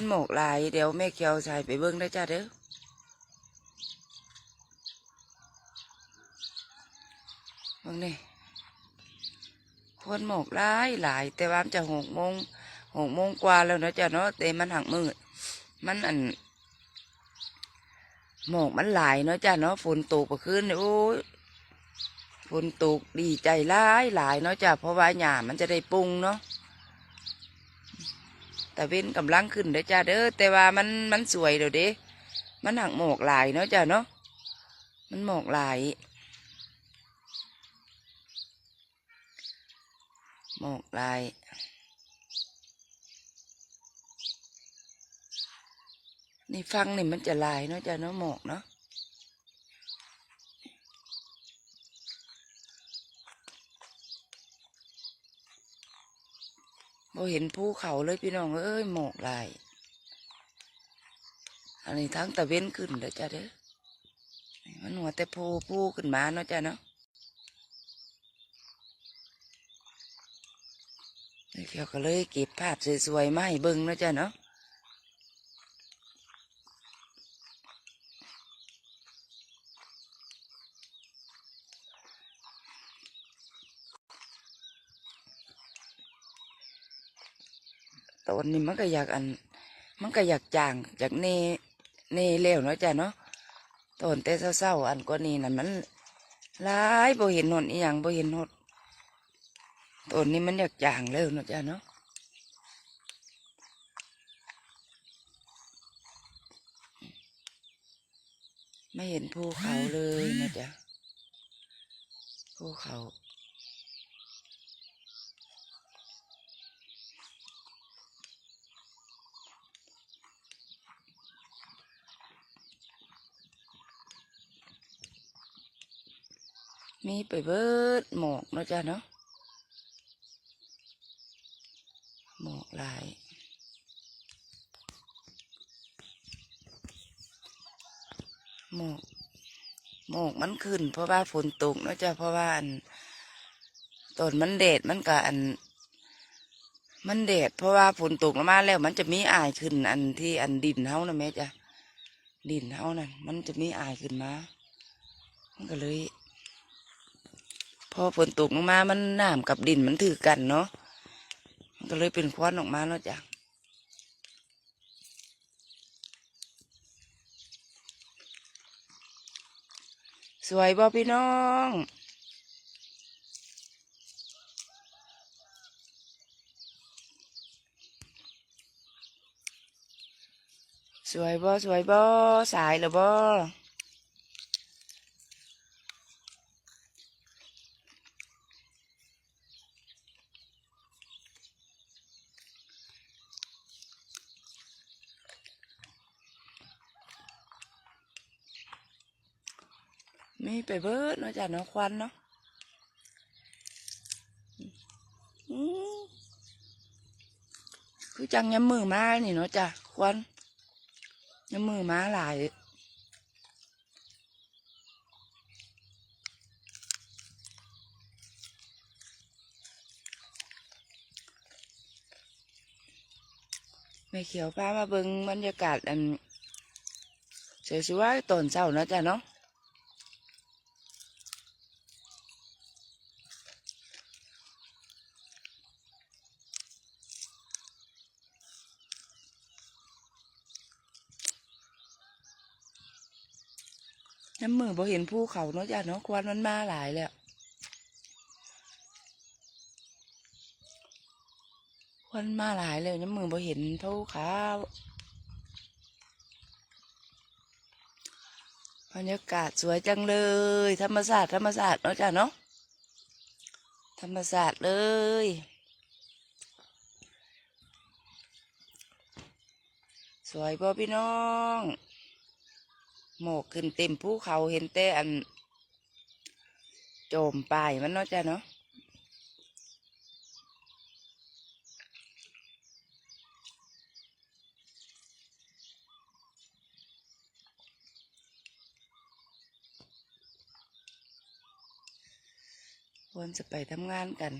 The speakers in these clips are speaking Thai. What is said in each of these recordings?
คนหมกหลาย เดี๋ยวแม่เขียวชายไปเบิ้งได้จ้าเด้อเบิ้งนี่คนหมกหลายหลาย แต่ว่ามันจะหกโมงหกโมงกว่าแล้วเนาะจ้าเนาะแต่มันหักมืดมันอันหมอกมันหลายเนาะจ้าเนาะฝนตกมื่อคืนโอ้ยฝนตกดีใจหลายหลายเนาะจ้าเพราะว่าหญ้ามันจะได้ปรุงเนาะ แต่เว้นกำลังขึ้นเด้อจ้าเด้อแต่ว่ามันมันสวยเดี๋ยวเด้มันหักหมอกหลายเนาะจ้าเนาะมันหมอกหลายหมอกหลายนี่ฟังนี่มันจะลายเนาะจ้าเนาะหมอกเนาะ บ่เห็นภูเขาเลยพี่น้องเอ้ยหมอกลาย อันนี้ทั้งตะเว้นขึ้นเด้อจ้าเด้อมันหัวแต่ภูภูขึ้นมาเนาะจ้าเนาะเดี๋ยวก็เลยเก็บภาพสวยๆมาให้เบิ่งเนาะจ้าเนาะ ตอนนี้มันก็อยากอัน มันก็อยากจางจากเนเนเล้วเนาะจ้ะเนาะตอนแต่เศร้าๆอันก็นี่น่ะมันหลายบ่เห็นหนอีหยังบ่เห็นหดตอนนี้มันอยากจางแล้วเนาะจ้ะเนาะไม่เห็นภูเขาเลยนะจ๊ะภูเขา มีไปเบิดหมอกเนาะจ้ะเนาะหมอกหลายหมอกหมอกมันขึ้น เพราะว่าฝนตกเนาะจ้ะเพราะว่าอันต้นมันแดดมันก็อัน มันแดดเพราะว่าฝนตกมาแล้ว มันจะมีอายขึ้น อันที่อันดินเฮานะแม่จ้ะดินเฮานั่นมันจะมีอายขึ้นมามันก็เลย อฝนตกลงมามันน้ำกับดินมันถือกันเนาะมันก็เลยเป็นควันออกมาเนาะจ้ะสวยบ่พี่น้องสวยบ่สวยบ่สายหรือบ่ มีไปเบิดเนาะจ้ะเนาะควันเนาะอืมคือจังยำมือมานี่เนาะจ้ะควันยำมือมาหลายไม่เขียวป้ามาเบิงบรรยากาศอันเสียสิว่าตอนเช้านะจ้ะเนาะ น้ำมือบ่เห็นภูเขาเนาะจ้ะเนาะควันมันมาหลายแล้วควันมาหลายเลยน้ำมือบ่เห็นภูเขาบรรยากาศสวยจังเลย ธรรมศาสตร์ธรรมศาสตร์เนาะจ้ะเนาะธรรมศาสตร์เลยสวยบ่พี่น้อง หมอกขึ้นเต็มภูเขาเห็นแต่อัน โจมปลายมันเนาะจ้ะเนาะควรจะไปทำงานกัน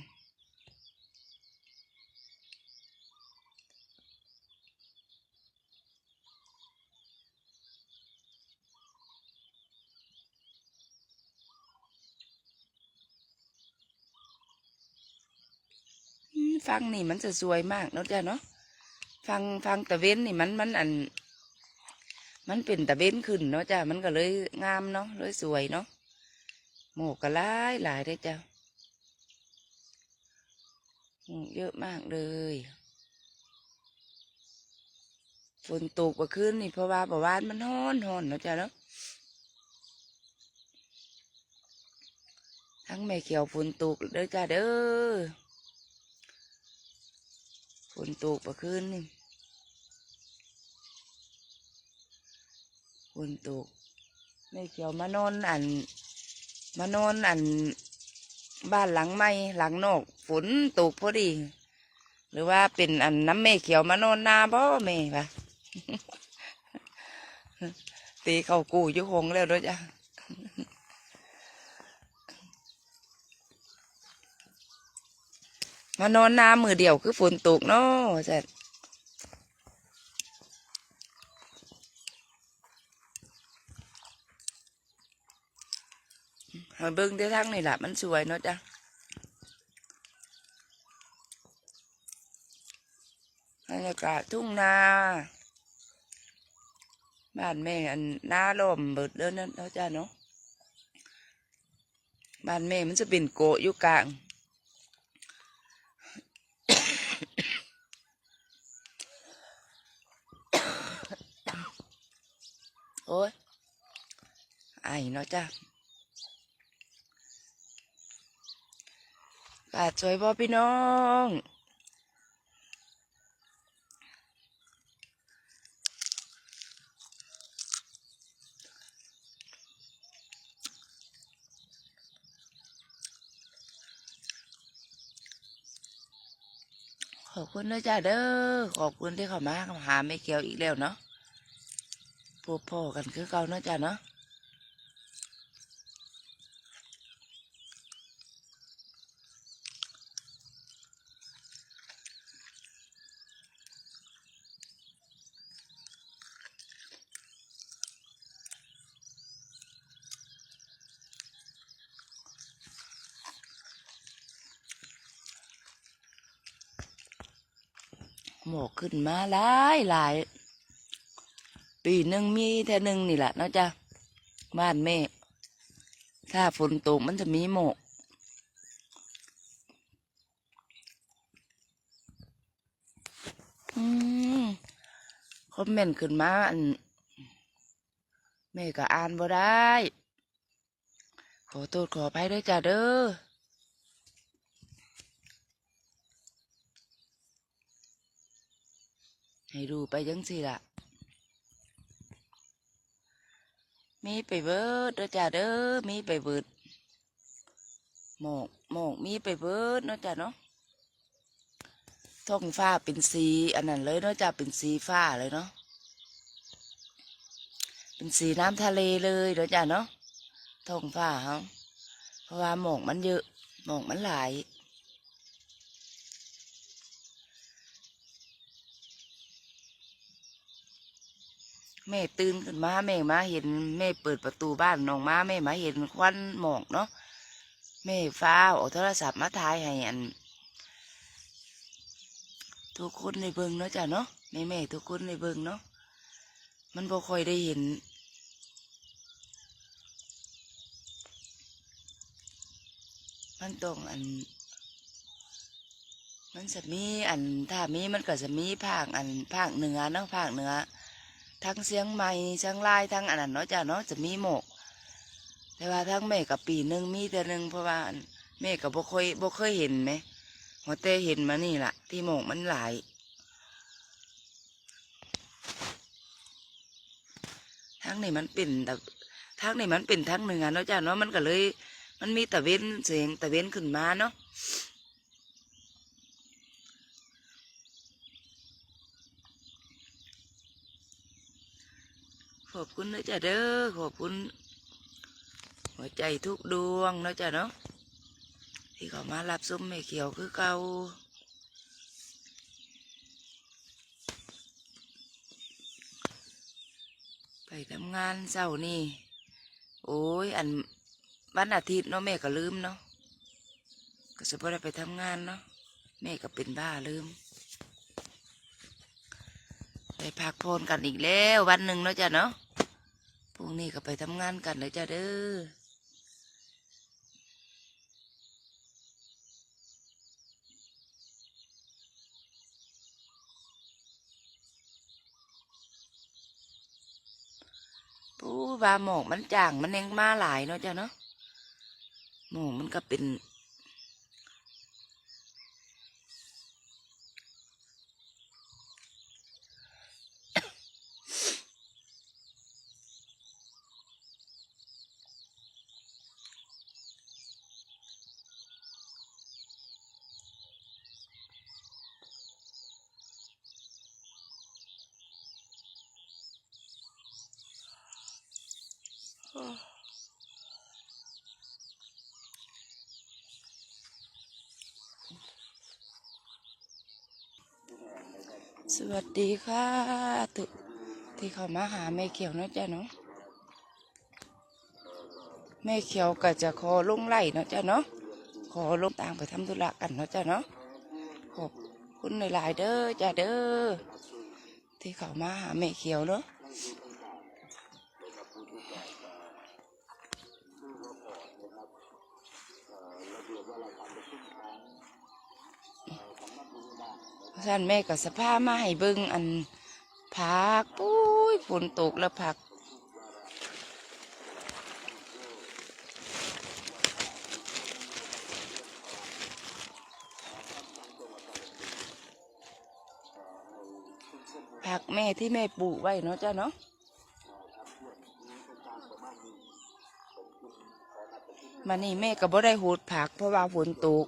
ฟังนี่มันจะสวยมากเนาะจ้ะเนาะฟังฟังตะเว้นนี่มันมันอัน มันเป็นตะเว้นขึ้นเนาะจ้ะมันก็เลยงามเนาะเลยสวยเนาะหมกก็หลายหลายได้จ้ะเยอะมากเลยฝนตกกว่าคืนนี่เพราะว่าประวานมันฮ้อนฮ้อนเนาะจ้ะเนาะทั้งแม่เขียวฝนตกเด้อจ้ะเด้อ นตกกว่าคืนนี่ฝนตกแม่เขียวมานอนอันมานอนอันบ้านหลังไม่หลังนอก ฝนตกพอดี หรือว่าเป็นอันน้ำแม่เขียวมานอนนาบ่แม่ปะตีเข้ากูยุคงแล้วด้วยจ้ะ มานอนนามือเดียวคือฝนตกเนาะจ้ะเอาเบิ้งได้ทั้งนี่แหละมันสวยเนาะจ้ะบรรยากาศทุ่งนาบ้านแม่อันหน้าลมเบิดเด้อนั่นเนาะจ้ะเนาะบ้านแม่มันจะเป็นโกอยู่กลาง โอ้ยไอ เนาะจ้ะกาดสวยบ่พี่น้องขอบคุณนะจ้าเด้อ ขอบคุณที่เข้ามาหาไม่เกี่ยวอีกแล้วเนาะพบพ่อกันคือเก่าเนาะจ้าเนาะ หมอกขึ้นมาหลายหลายปีหนึ่งมีแท่หนึ่งนี่แหละเนาะจ้ะบ้านแม่ ถ้าฝนตกมันจะมีหมอกอคอมเมนต์ขึ้นมาอันแม่ก็อ่านบ่ได้ ขอโทษขออภัยด้วยจ้ะเด้อ ให้ดูไปจังสิล่ะ มีไปเบิดเด้อจ้าเด้อมีไปเบิดหมอกหมอกมีไปเบิดเนาะจ้าเนาะท้องฟ้าเป็นสีอันนั้นเลยเนาะจ้าเป็นสีฟ้าเลยเนาะเป็นสีน้ำทะเลเลยเนาะจ้าเนาะท้องฟ้าเขาเพราะว่าหมอกมันเยอะหมอกมันหลาย แม่ตื่นขึ้นมาแม่มาเห็น แม่เปิดประตูบ้านน้องมาแม่มาเห็นควันหมอกเนาะแม่ฟ้าเอาโทรศัพท์มาถ่ายให้อัน ทุกคนในเบิงเนาะจ้ะเนาะแม่แม่ทุกคนในเบิงเนาะมันบ่ค่อยได้เห็น มันต้องอัน มันจะมีอันถ้ามีมันก็จะมีภาคอันภาคเหนือเนาะภาคเหนือ ทั้งเสียงใหม่เสียงลายทั้งอันนั้นเนาะจ้ะเนาะจะมีหมก แต่ว่าทั้งแม่กับปีหนึ่งมีแต่หนึ่งเพราะว่าแม่กับบ่เคยบ่เคยเห็นไหมหัวเต้เห็นมานี่แหละที่หมกมันหลายทั้งนี่มันเป็นแต่ทั้งนี่มันเป็นทั้งหนือเนาะจ้ะเนาะมันก็เลย มันมีตะเว้นเสียงตะเว้นขึ้นมาเนาะ ขอบคุณนะ จ๊ะเด้อขอบคุณ หัวใจทุกดวงเนาะจ๊ะเนาะที่เขามารับส้มแม่เขียวคือเก่าไปทำงานเช้านี่ โอ้ย อันวันอาทิตย์เนาะแม่ก็ลืมเนาะก็จะไ่ได้ไปทำงานเนาะแม่ก็เป็นบ้าลืมไปพักโพนกันอีกแล้ววันหนึ่งเนาะจ้ะเนาะ พรุ่งนี้ก็ไปทำงานกันเลยจ้ะเด้อผู้บาหมอกมันจ่างมันเองมาหลายเนาะจ้ะเนาะหมอกมันก็เป็น สวัสดีค่ะทุกที่เขามาหาแม่เขียวเนาะจ้ะเนาะแม่เขียวก็จะขอลงไล่เนาะจ้ะเนาะขอลงต่างไปทำธุระกันเนาะจ้ะเนาะขอบคุณหลายๆเด้อจ้ะเด้อที่เขามาหาแม่เขียวเนาะ ท่านแม่ก็สภาพมาให้เบิ่งอันผักปุ้ยฝนตกแล้วผักผักแม่ที่แม่ปลูกไว้เนาะจ้าเนาะ มานี่แม่ก็บ่ได้หูดผัก เพราะว่าฝนตก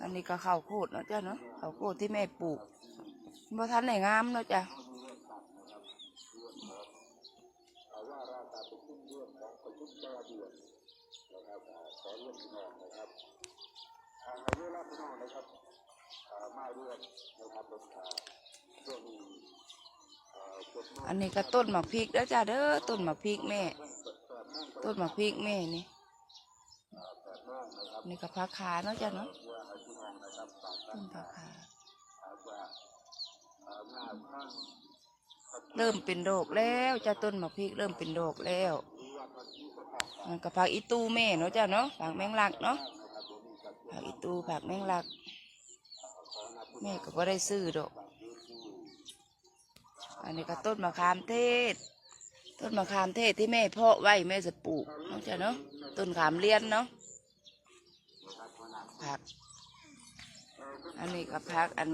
อันนี้ก็ข้าวโพดเนาะจ้าเนาะข้าวโพดที่แม่ปลูกบ่ทันไหนงามเนาะจ้ะอันนี้ อันนี้ก็ต้นหมากพริกแล้วจ้าเด้อต้นหมากพริกแม่ ต้นหมากพริกแม่นี่นี่ก็ผักขาเนาะจ้ะเนาะต้นผักขาเริ่มเป็นโรคแล้วจ้ะต้นมะพริกเริ่มเป็นโรคแล้วมันก็ผักอีตูแม่เนาะจ้ะเนาะผักแมงลักเนาะผักอีตูผักแมงลัก แม่ก็บ่ได้ซื้อดอก อันนี้ก็ต้นมะขามเทศ ต้นมะขามเทศที่แม่เพาะไว้แม่จะปลูกเนาะจ้ะเนาะต้นขามเลี้ยนเนาะผัก อันนี้ก็ผักอัน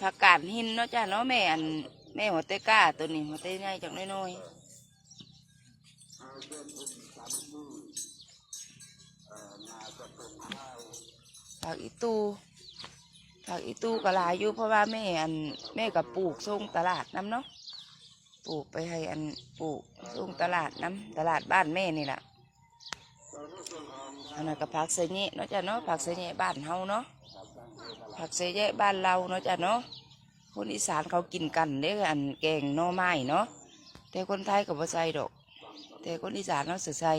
ผักกาดหินเนาะจ้าเนาะแม่อันแม่หัวเตก้าตัวนี้หัวเตง่ายจังน้อยๆผักอีตู ผักอีตู้ก็หลายอยู่เพราะว่าแม่อันแม่ก็ปลูกส่งตลาดน้ำเนาะปลูกไปให้อันปลูกส่งตลาดน้ำตลาดบ้านแม่นี่แหละอันนั้นก็ผักเสยเนะเนาะจ้ะเนาะผักเสยเนะบ้านเฮาเนาะผักเสยเนะบ้านเราเนาะจ้ะเนาะคนอีสานเขากินกันเด้ออันแกงหน่อไม้เนาะแต่คนไทยก็บ่ใส่ดอก แต่คนอีสานเนาะสิใส่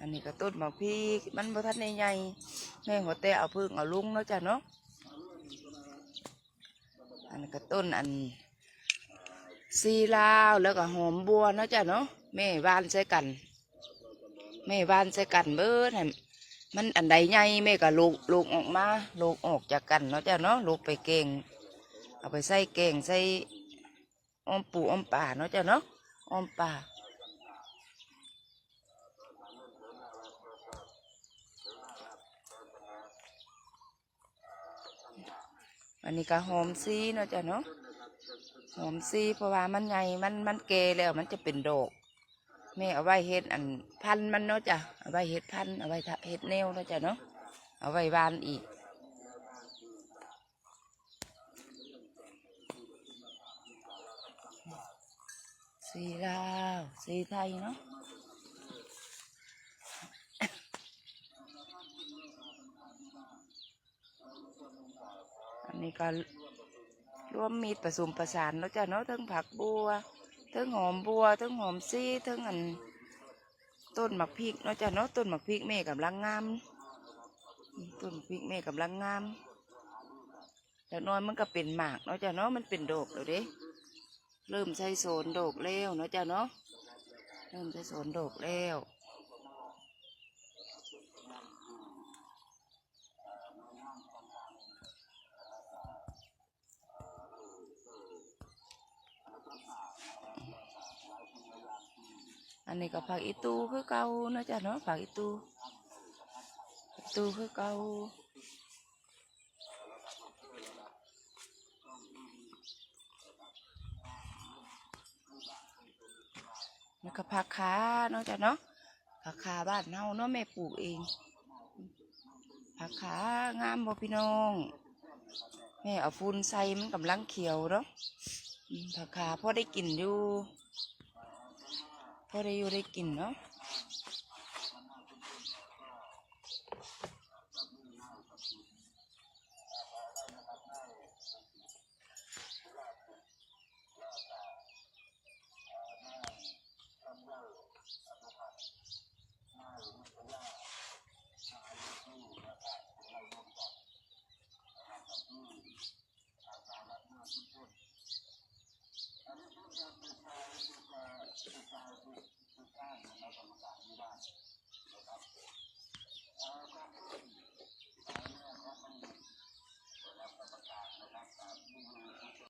อันนี้ก็ต้นหมากพริกมันบ่ทันได้ใหญ่แม่หัวแต่เอาพึ่งเอาลุงเนาะจ้ะเนาะอันนี้ก็ต้นอันซีลาวแล้วก็หอมบัวเนาะจ้ะเนาะแม่บ้านใส่กันแม่บ้านใส่กันเบิดให้มันอันใดใหญ่แม่ก็ลูกลูกออกมาลูกออกจากกันเนาะจ้ะเนาะลูกไปเก่งเอาไปใส่เก่งใส่อ้อมปูอ้อมป่าเนาะจ้ะเนาะอ้อมป่า อันนี้ก็หอมซีเนาะจ้ะเนาะหอมซีเพราะว่ามันใหญ่มันมันเกแล้วมันจะเป็นดอกแม่เอาไว้เฮ็ดอันพันมันเนาะจ้ะเอาไว้เฮ็ดพันเอาไว้ทะเฮ็ดแนวเนาะจ้ะเนาะเอาไว้วานอีกสีลาวสีไทยเนาะ นนี้ก็ร่วมมีดผสมประสานเนาะจ้ะเนาะทั้งผักบัวทั้งหอมบัวทั้งหอมซี่ทั้งอันต้นหมักพริกเนาะจ้ะเนาะต้นหมักพริกแม่กับลังงามต้นพริกแม่กับลังงามแล้วน้อยมันก็เป็นหมากเนาะจ้ะเนาะมันเป็นดอกแล้วเด้เริ่มใช้โซนดอกแล้วเนาะจ้ะเนาะเริ่มใช้โซนดอกแล้ว ผักอีตูคือเก่าเนาะจ้ะเนาะผักอีตูตูคือเก่าแล้วก็ผักขาเนาะจ้ะเนาะผักขาบ้านเฮาเนาะแม่ปลูกเองผักขางามบ่พี่น้องแม่เอาฟูนใส่มันกำลังเขียวเนาะผักขาพ่อได้กินอยู่ พอ